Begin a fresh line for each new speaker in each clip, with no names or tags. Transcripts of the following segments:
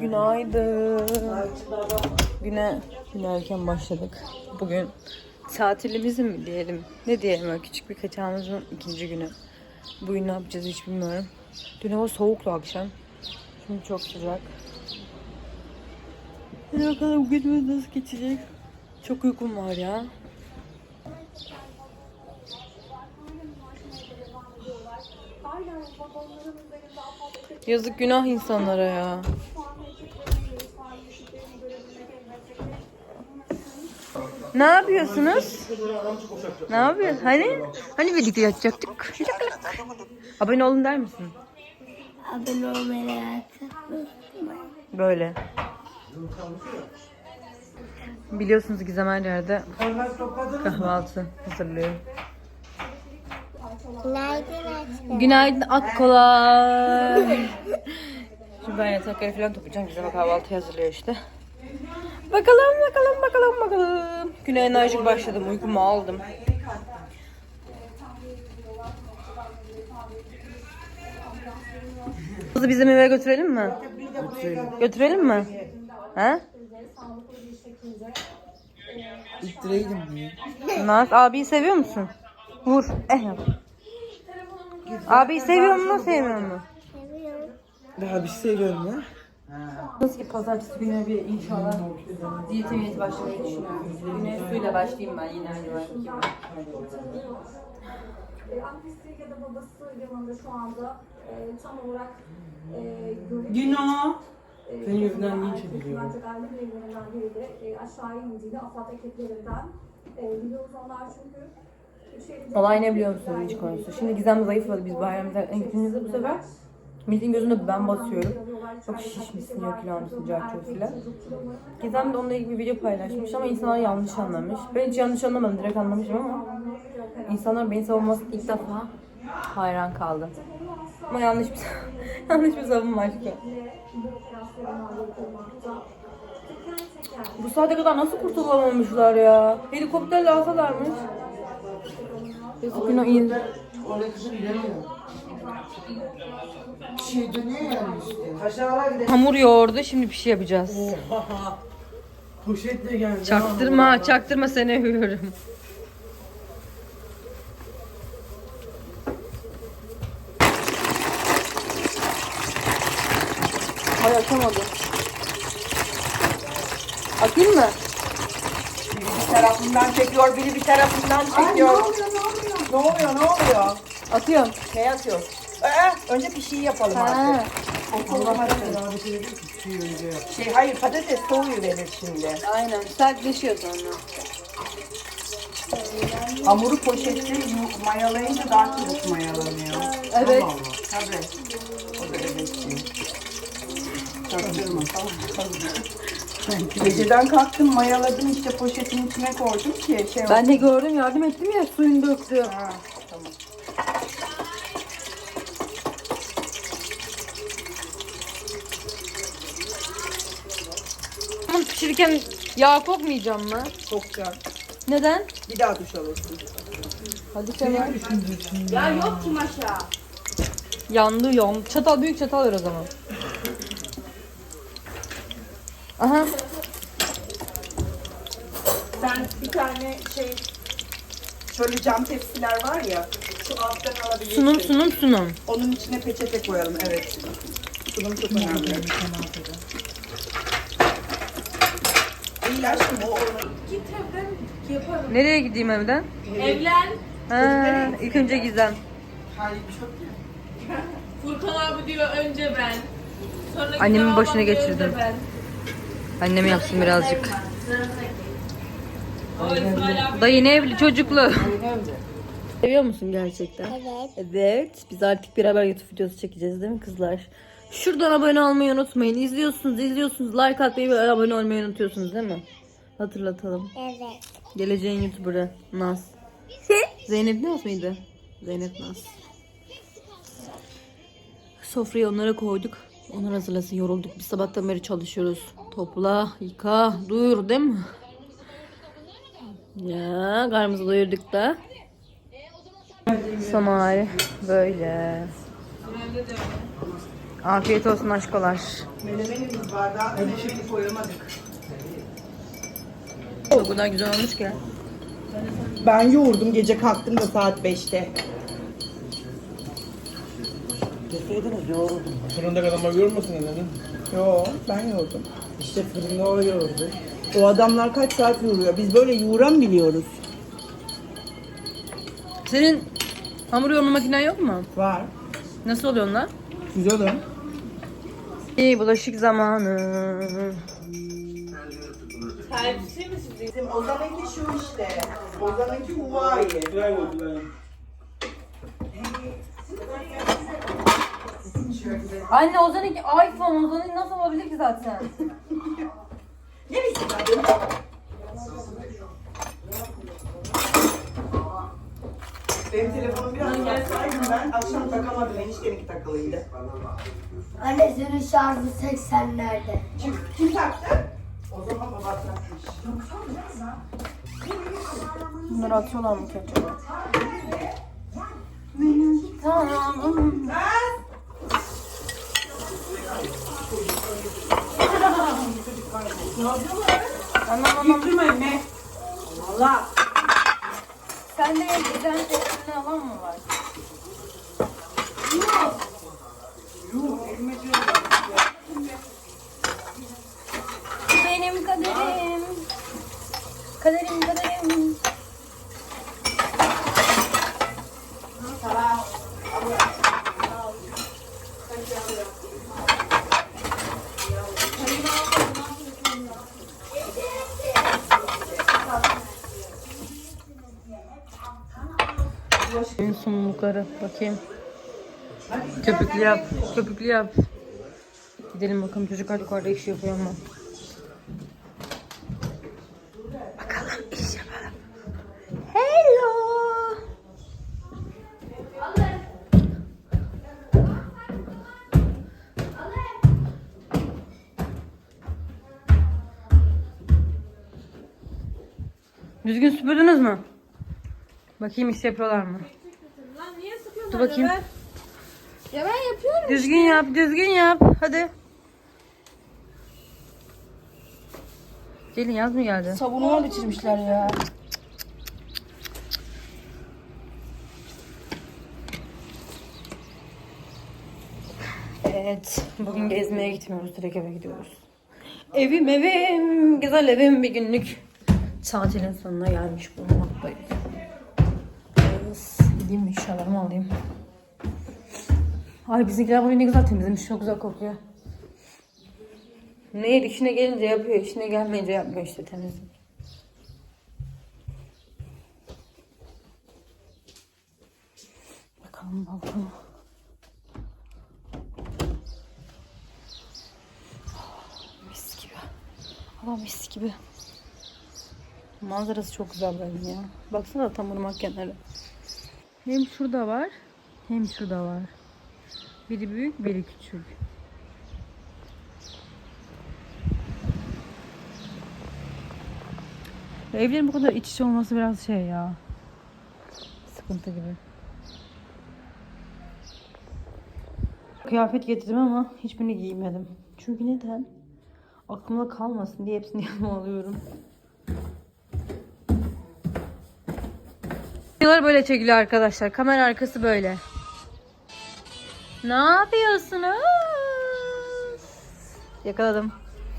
Günaydın. Güne, güne erken başladık. Bugün tatilimizin mi diyelim? Ne diyelim öyle küçük bir kaçağımızın ikinci günü. Bugün ne yapacağız hiç bilmiyorum. Dün hava soğuktu akşam. Şimdi çok sıcak. Hadi bakalım günümüz nasıl geçecek. Çok uykum var ya. Yazık günah insanlara ya. Ne yapıyorsunuz? Ne yapıyorsun? Hani? Hani birlikte yatacaktık? Abone olun der misin?
Abone olmayı
Böyle. Biliyorsunuz Gizem her yerde kahvaltı hazırlıyor.
Günaydın aşkım.
Günaydın Akkolay. Şimdi ben yatakları falan toplayacağım. Gizem'e kahvaltı hazırlıyor işte. Bakalım bakalım bakalım bakalım. Güne enerjik başladım. Uykumu aldım. Kızı bizim eve götürelim mi? Götürelim mi? He?
İttireydim diye.
Naz abiyi seviyor musun? Vur. Eh yap. Abiyi seviyor mu sevmiyor mu?
Seviyorum.
Daha bir şey seviyorum ya.
Nasıl ki pazartesi günü bir inşallah diyete miyeti başlamayı düşünüyorum. Güne suyla başlayayım ben yine aynı var gibi.
Annesi ya da babası yanında şu anda e, tam olarak e,
Günah. Senin yüzünden linç ediliyorum.
Ancak aile bireylerinden biri de e, aşağı indiğini AFAD ekiplerinden e, biliyoruz onlar çünkü
Olay ne biliyor musunuz hiç konusu? Şimdi Gizem zayıfladı biz bayramda gittiğimizde bu sefer milletin gözünde ben basıyorum. Çok şişmişsin almışsın cahçur filan. Gizem de onunla ilgili bir video paylaşmış ama insanlar yanlış anlamış. Ben hiç yanlış anlamadım direkt anlamışım ama insanlar beni savunması ilk defa hayran kaldım. Ama yanlış bir yanlış bir savunma aşkım. Bu saate kadar nasıl kurtulamamışlar ya? Helikopterle alsalarmış. Yazık günah iyi.
Oraya kızım gidemiyor. Şey dönüyor işte. Gidelim.
Hamur yoğurdu şimdi bir şey yapacağız.
Oha. Poşetle geldi.
Çaktırma, çaktırma seni övüyorum. Ay açamadım. Atayım mı?
Biri bir tarafından çekiyor, biri bir tarafından çekiyor.
Ne oluyor ne oluyor?
Ne oluyor, ne oluyor?
Atıyorum.
Ne atıyor? Ee, önce pişiyi yapalım
Ha.
artık. Allah Şey hayır patates soğuyu verir şimdi.
Aynen. Sertleşiyor sonra.
Hamuru poşette yu- mayalayınca daha çabuk mayalanıyor.
Evet.
Tabii. O da evet şey. Çaktırma tamam mı? Geceden kalktım mayaladım işte poşetin içine koydum ki şey
Ben de gördüm yardım ettim ya suyunu döktü.
Ha,
pişirirken yağ kokmayacağım mı?
Sokacağım.
Neden?
Bir daha duş alırsın.
Hadi Kemal. Ya yok kim aşağı. Yandı yandı. Çatal büyük çatal ver o zaman. Aha.
Sen bir tane şey şöyle cam tepsiler var ya şu alttan alabilirsin.
Sunum sunum sunum.
Onun içine peçete koyalım evet. Sunum çok önemli. Aşkım o onu.
Nereye gideyim evden?
Evlen.
Ha, ilk önce Gizem.
Hayır çok
Furkan abi diyor önce ben. Sonra
Annemin
Gizem
başına
ablam diyor,
geçirdim.
önce ben.
Annem yapsın birazcık.
O İsmail abi.
Dayı ne evli çocuklu. Seviyor musun gerçekten?
Evet.
Evet. Biz artık beraber YouTube videosu çekeceğiz değil mi kızlar? Şuradan abone olmayı unutmayın. İzliyorsunuz, izliyorsunuz. Like atmayı ve abone olmayı unutuyorsunuz değil mi? Hatırlatalım.
Evet.
Geleceğin YouTuber'ı Naz. Zeynep Naz mıydı? Zeynep Naz. Sofrayı onlara koyduk. Onlar hazırlasın yorulduk. Biz sabahtan beri çalışıyoruz. Topla, yıka, dur değil mi? Ya karnımızı doyurduk da. Samari böyle. Afiyet olsun aşkolar.
Menemenimiz bardağı şimdi koyamadık.
O kadar güzel olmuş ki.
Ben yoğurdum gece kalktım da saat 5'te.
Deseydiniz yoğurdum.
Fırında kadar görmesin neden?
Yo ben yoğurdum.
İşte fırında o yoğurdu.
O adamlar kaç saat yoğuruyor? Biz böyle yoğuran biliyoruz.
Senin hamur yoğurma makinen yok mu?
Var.
Nasıl oluyor onlar?
Güzel o.
İyi bulaşık zamanı.
Servisli mi sizin?
Bizim Ozan'ınki şu işte. Ozan'ınki Huawei.
Güzel oldu.
Anne Ozan'ınki iPhone. Ozan'ın nasıl olabilir ki zaten?
Neresi kadın? Benim telefonum biraz sarsaydım ben akşam takamadım. Enişteminki takılıydı.
Anne senin şarjı 80'lerde.
Kim, kim taktı? O zaman baba takmış.
Bunları atıyorlar mı ki acaba? Tamam. Anam anam.
Yıkırmayın be. Allah.
Sende giden şeylerden alan mı var? Benim kaderim. Kaderim kaderim. En sunumlukları bakayım. Köpüklü yap, köpüklü yap. Gidelim bakalım çocuklar yukarıda iş yapıyor mu? Bakalım iş yapalım. Hello. Düzgün süpürdünüz mü? Bakayım iş yapıyorlar mı?
Lan niye sıkıyorsun?
Dur bakayım.
Ya ben yapıyorum.
Düzgün yap, düzgün yap. Hadi. Gelin yaz mı geldi?
Sabunumu bitirmişler ya.
Evet, bugün gezmeye gitmiyoruz, direkt eve gidiyoruz. Evim evim, güzel evim bir günlük. Tatilin sonuna gelmiş bulunmaktayız. Gideyim bir eşyalarımı alayım. Ay bizimkiler bugün ne güzel temizlemiş, çok güzel kokuyor. Neydi, işine gelince yapıyor, işine gelmeyince yapmıyor işte temizlik. Bakalım balkona. Mis gibi. Hava mis gibi. Manzarası çok güzel benim ya. Baksana tam ırmak kenarı. Hem şurada var hem şurada var. Biri büyük biri küçük. Evlerin bu kadar iç içe olması biraz şey ya. Sıkıntı gibi. Kıyafet getirdim ama hiçbirini giymedim. Çünkü neden? Aklımda kalmasın diye hepsini yanıma alıyorum. Videolar böyle çekiliyor arkadaşlar. Kamera arkası böyle. Ne yapıyorsunuz? Yakaladım.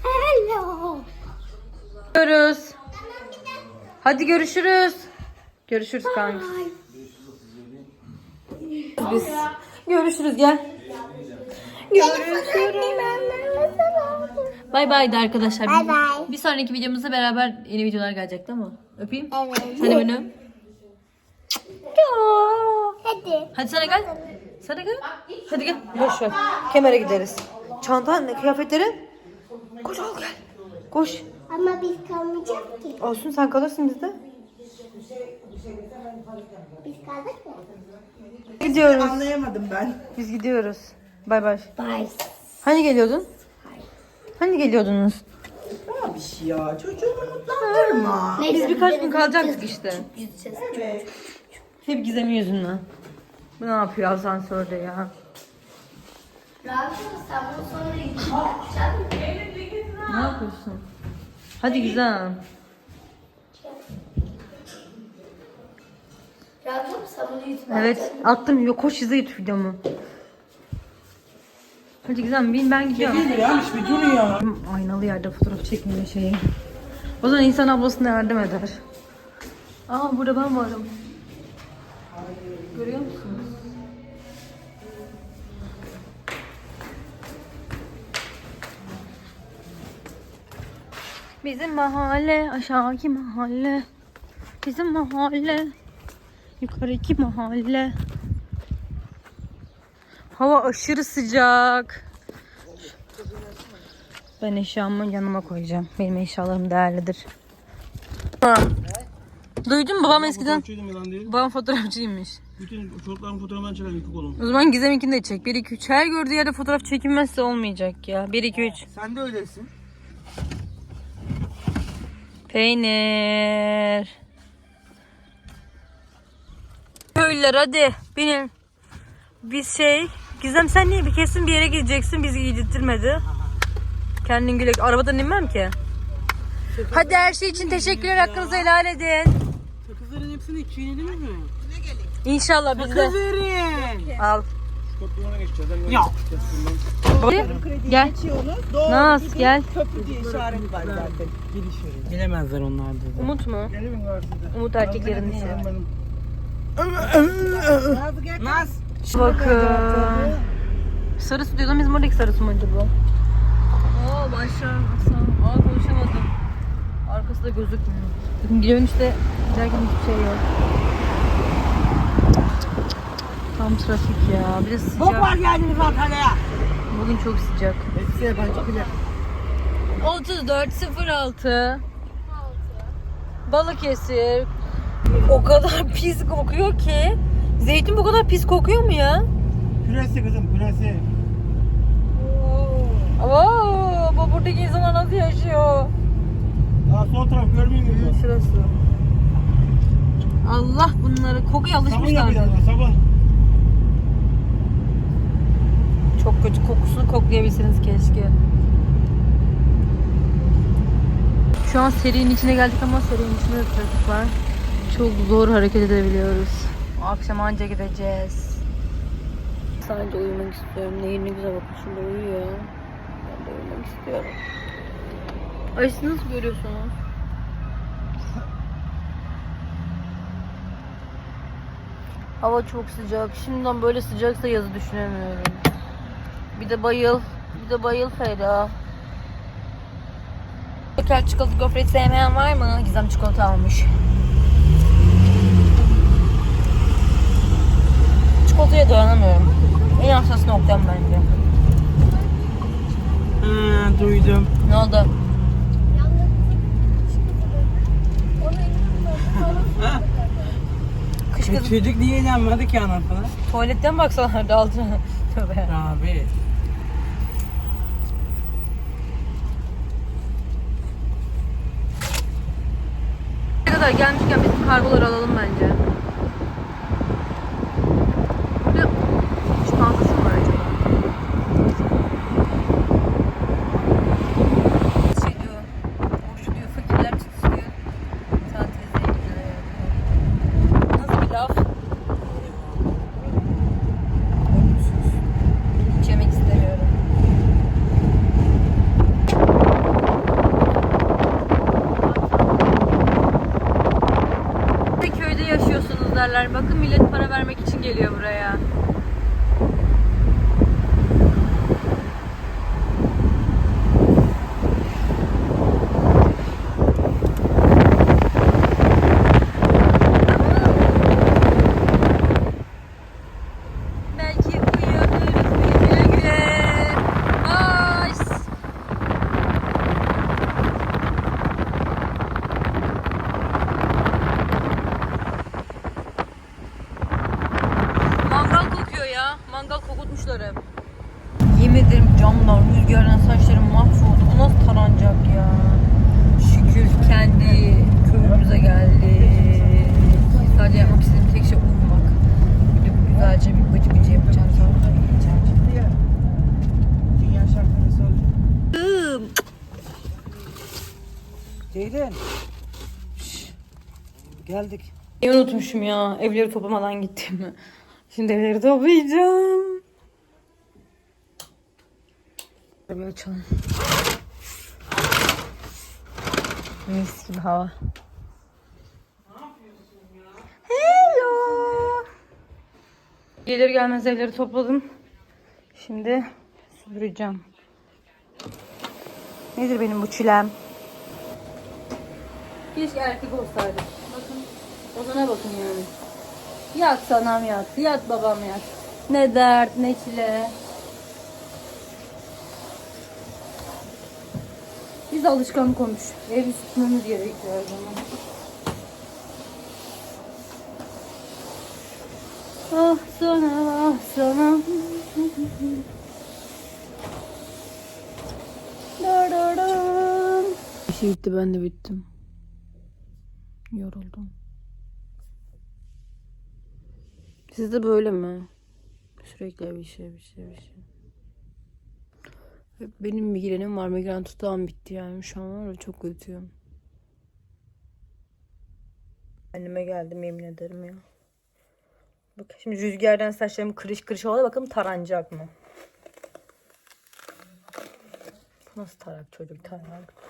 Hello.
Görüşürüz. Hadi görüşürüz. Görüşürüz kanka. Biz görüşürüz gel. Görüşürüz. Bay bay de arkadaşlar.
Bay bay.
Bir sonraki videomuzda beraber yeni videolar gelecek değil mi? Öpeyim.
Evet.
Hadi beni öp.
Hadi.
Hadi sana gel. Sana gel. Hadi gel. Boş ver. Kemere gideriz. Çantan ne kıyafetlerin? Koş al gel. Koş.
Ama biz kalmayacak ki.
Olsun sen kalırsın bizde.
Biz kaldık mı?
Gidiyoruz.
Anlayamadım ben.
Biz gidiyoruz. Bay bay.
Bye.
Hani geliyordun? Hani geliyordunuz?
Abi şey ya çocuğumu mutlandırma.
Biz birkaç gün kalacaktık işte. Hep gizemi yüzünden. Bu ne yapıyor asansörde ya?
Rahatsız sen bunu sonra.
Ne yapıyorsun? Hadi güzel. Evet attım. Yok koş izle YouTube videomu. Hadi güzel bin ben gidiyorum.
Değil mi ya? Bir dur ya.
Aynalı yerde fotoğraf çekmeye şeyi. O zaman insan ablasına yardım eder. Aa burada ben varım. Görüyor musunuz? Bizim mahalle aşağıki mahalle. Bizim mahalle yukarıki mahalle. Hava aşırı sıcak. Ben eşyamı yanıma koyacağım. Benim eşyalarım değerlidir. Ha. Duydun mu babam eskiden babam fotoğrafçıymış.
Bütün çocukların fotoğrafını ben çekerim iki kolum.
O zaman Gizem'inkini de çek. 1 2 3 her gördüğü yerde fotoğraf çekinmezse olmayacak ya. 1 2 3
Sen de öylesin.
Peynir. Köylüler hadi binin. Biz şey Gizem sen niye bir kesin bir yere gideceksin bizi giydirtmedi. Kendin güle arabadan inmem ki. Hadi her şey için teşekkürler hakkınızı helal edin.
Sakızların hepsini çiğnediniz mi?
İnşallah biz de. Al.
Köprüden geçeceğiz. Ben
Ya.
Gel. Naz gel.
Köprü diye işaret var zaten. Giriş oraya. Bilemezler onlar da.
Umut mu?
Gelimin karşısında.
Umut erkeklerin işi.
Naz.
Bakın. Sarısı diyordum bizim oradaki sarısı mıydı bu? Aa başlar. Aa konuşamadım. Arkası da gözükmüyor. Bakın gidiyorum işte giderken hiçbir şey yok. Tam trafik ya. Bir de sıcak.
Bok var geldiniz Antalya'ya.
Bugün çok sıcak.
Eski yabancı bile.
3406 Balıkesir. O kadar pis kokuyor ki. Zeytin bu kadar pis kokuyor mu ya?
Küresi kızım küresi.
Oo, bu buradaki insanlar nasıl yaşıyor?
Daha sol taraf görmüyor musun?
Şurası. Allah bunları kokuya
Sabun
alışmışlar.
yapacağız sabun.
Çok kötü kokusunu koklayabilseniz keşke. Şu an serinin içine geldik ama serinin içinde de trafik var. Çok zor hareket edebiliyoruz. Akşam anca gideceğiz. Sadece uyumak istiyorum. Nehir ne güzel bakın şurada uyuyor. Ben de uyumak istiyorum. Ay siz nasıl görüyorsunuz? Hava çok sıcak. Şimdiden böyle sıcaksa yazı düşünemiyorum. Bir de bayıl. Bir de bayıl Feyda. Şeker çikolata gofret sevmeyen var mı? Gizem çikolata almış. Çikolataya dayanamıyorum. En hassas noktam bence.
Ha, duydum.
Ne oldu? Kış kızı
çocuk niye inanmadı ki anasına?
tuvaletten baksalardı altına. Tövbe.
Abi.
Gelmişken bizim kargoları alalım bence. Burada çantası mı var acaba? Şey diyor, boş diyor, fakirler tutuyor. Tatile zenginlere yapıyor. Nasıl bir laf? Umutsuz. Hiç yemek istemiyorum. Bir köyde yaşıyorsunuz derler. Bakın millet para vermek için geliyor buraya. Belki uyanırız güle güle. Ay. Mangal kokuyor ya. Mangal kokutmuşlar hep. Yemin ederim camdan, rüzgardan saçlarım mahvoldu. Bu nasıl taranacak ya? Şükür kendi köyümüze geldik. Sadece yapmak istediğim tek şey uyumak. Gidip güzelce bir bıcı bıcı yapacağım sonra uyuyacağım.
Ceylin. Geldik.
Neyi unutmuşum ya evleri toplamadan gittiğimi. Şimdi evleri toplayacağım. Bir açalım. Mis gibi hava. Hello. Gelir gelmez evleri topladım. Şimdi süpüreceğim. Nedir benim bu çilem? Keşke erkek olsaydı. Bakın. Odana bakın yani. Yat sanam yat. Yat babam yat. Ne dert ne çile. Biz alışkanlık olmuş. Evi süpürmemiz gerekiyor her zaman. Ah sana ah sana. Bir şey bitti ben de bittim. Yoruldum. Sizde böyle mi? Sürekli bir şey bir şey bir şey. Benim migrenim var. Migren tutağım bitti yani. Şu an var ya çok kötüyüm. Anneme geldim yemin ederim ya. Bak şimdi rüzgardan saçlarım kırış kırış oldu. Bakalım taranacak mı? Bu nasıl tarak çocuk tarak?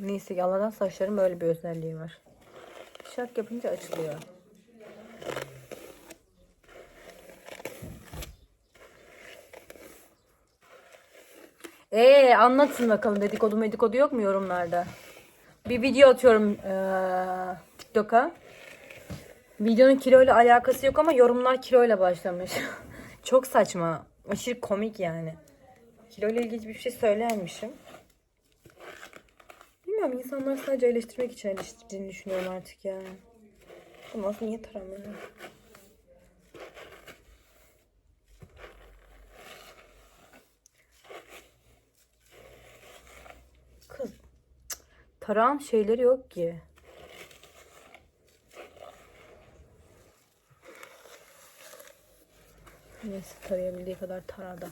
Neyse ki Allah'tan saçların böyle bir özelliği var. Şak yapınca açılıyor. Ee anlatın bakalım dedikodu medikodu yok mu yorumlarda? Bir video atıyorum eee, TikTok'a. Videonun kiloyla alakası yok ama yorumlar kiloyla başlamış. Çok saçma. Aşırı komik yani. Kiloyla ilgili bir şey söylemişim. Bilmiyorum insanlar sadece eleştirmek için eleştirdiğini düşünüyorum artık ya. Bu nasıl niye taramıyor? Kız taran şeyleri yok ki. Neyse tarayabildiği kadar taradı.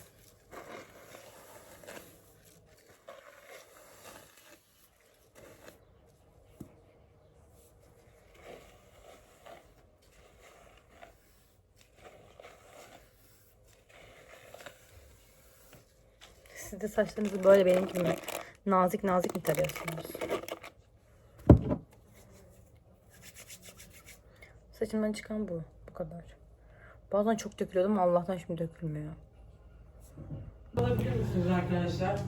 Siz de saçlarınızı böyle benim gibi nazik nazik mi tarıyorsunuz? Saçımdan çıkan bu. Bu kadar. Bazen çok dökülüyordum ama Allah'tan şimdi dökülmüyor.
Olabilir misiniz arkadaşlar?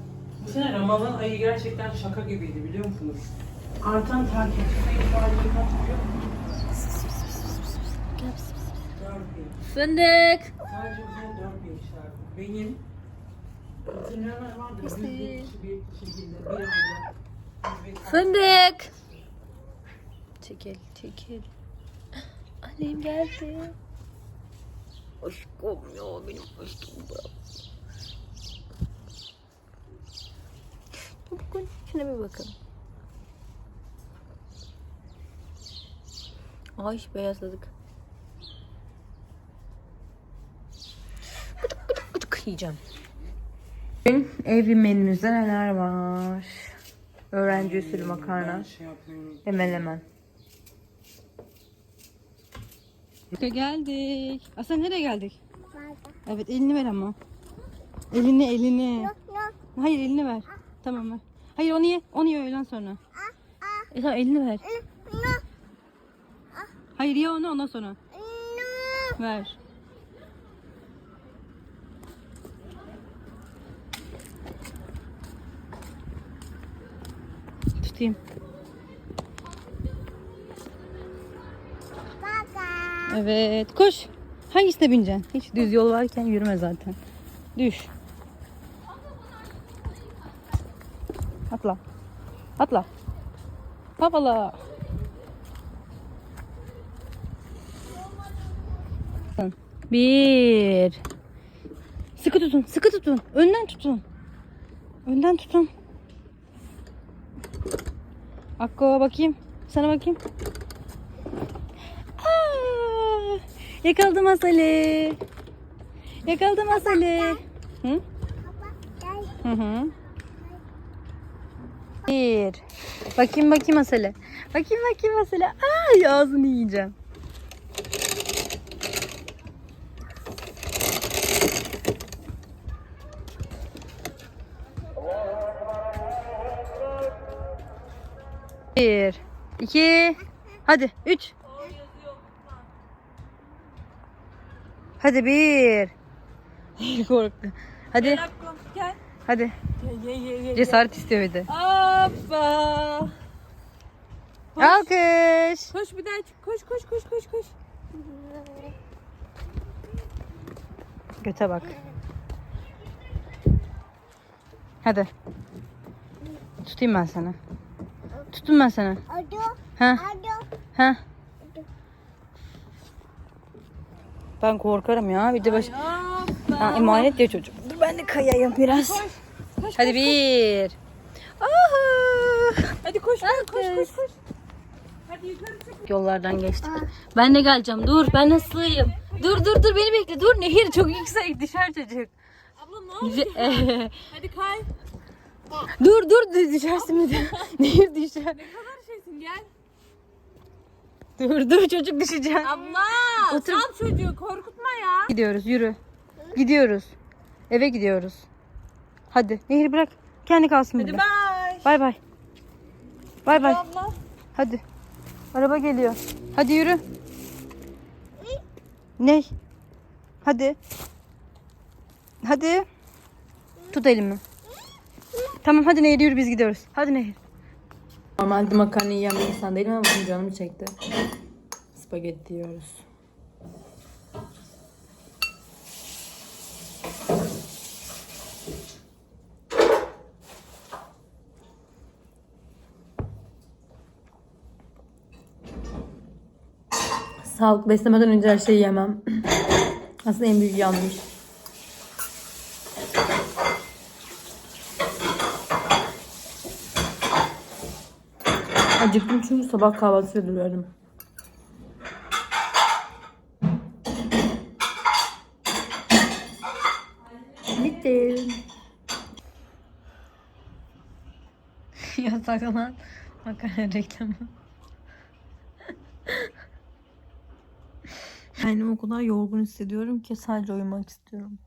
Bu sene Ramazan ayı gerçekten şaka gibiydi biliyor musunuz? Artan takipçi sayısı.
Fındık.
Sadece bu sene dört bin şarkı. Benim
Fındık. Çekil, çekil. Annem geldi. Aşkım ya benim aşkım bırak. Bakın şuna bir bakın. Ay beyazladık. Gıdık gıdık gıdık yiyeceğim. Bugün ev menümüzde neler var? Öğrenci usulü makarna
şey
ve menemen.
Geldik. Aslan nereye geldik? Evet elini ver ama. Elini elini. Hayır elini ver. Tamam ver. Hayır onu ye. Onu ye öğleden sonra. E tamam elini ver. Hayır ye onu ondan sonra. Ver. Tutayım. Evet koş. Hangisine bineceksin? Hiç düz yol varken yürüme zaten. Düş. Atla. Atla. Hopala. Bir. Sıkı tutun, sıkı tutun. Önden tutun. Önden tutun. Akko bakayım. Sana bakayım. Aa, yakaladım Asali. Yakaladım Asali.
Hı? Hı hı. Bir. Bakayım bakayım Asele. Bakayım bakayım Asele. Ay ağzını yiyeceğim. Bir. iki, Hadi. Üç. Hadi bir. Korktu. Hadi. Hadi.
Ye ye ye.
Cesaret istiyor bir de.
Hoppa.
Alkış.
Koş bir daha çık. Koş koş koş koş koş.
Göte bak. Hadi. Tutayım ben sana. Tuttum ben sana. Ha? Ha? Ben korkarım ya. Bir de baş... Ha, emanet diyor çocuk. Dur ben de kayayım biraz. Hadi bir. Aha.
Hadi koş koş koş koş koş. Hadi yukarı çık.
Yollardan geçtik. Ben de geleceğim. Dur ben nasıl sığayım? Dur dur dur beni bekle. Dur Nehir çok yüksek düşer çocuk.
Abla ne oldu? Hadi kay.
Dur dur düşersin bir de. Nehir düşer.
Ne kadar şeysin gel.
Dur dur çocuk düşecek.
Abla.
Otur.
Sal çocuğu korkutma ya.
Gidiyoruz yürü. Gidiyoruz. Eve gidiyoruz. Hadi Nehir bırak. Kendi kalsın
Hadi
burada.
bay.
Bay bay. Bay bay.
Abla.
Hadi. Araba geliyor. Hadi yürü. Ne? Hadi. Hadi. Tut elimi. Tamam hadi Nehir yürü biz gidiyoruz. Hadi Nehir.
Normalde makarna yiyen bir insan değilim ama bugün canım çekti. Spagetti yiyoruz. Sağlık beslemeden önce her şeyi yemem. Aslında en büyük yanlış. Acıktım çünkü sabah kahvaltısı duruyorum. Bitti.
Yasaklanan makarna reklamı.
Kendimi o kadar yorgun hissediyorum ki sadece uyumak istiyorum.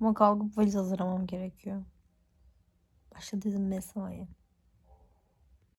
Ama kalkıp valiz hazırlamam gerekiyor. Başladı mesai.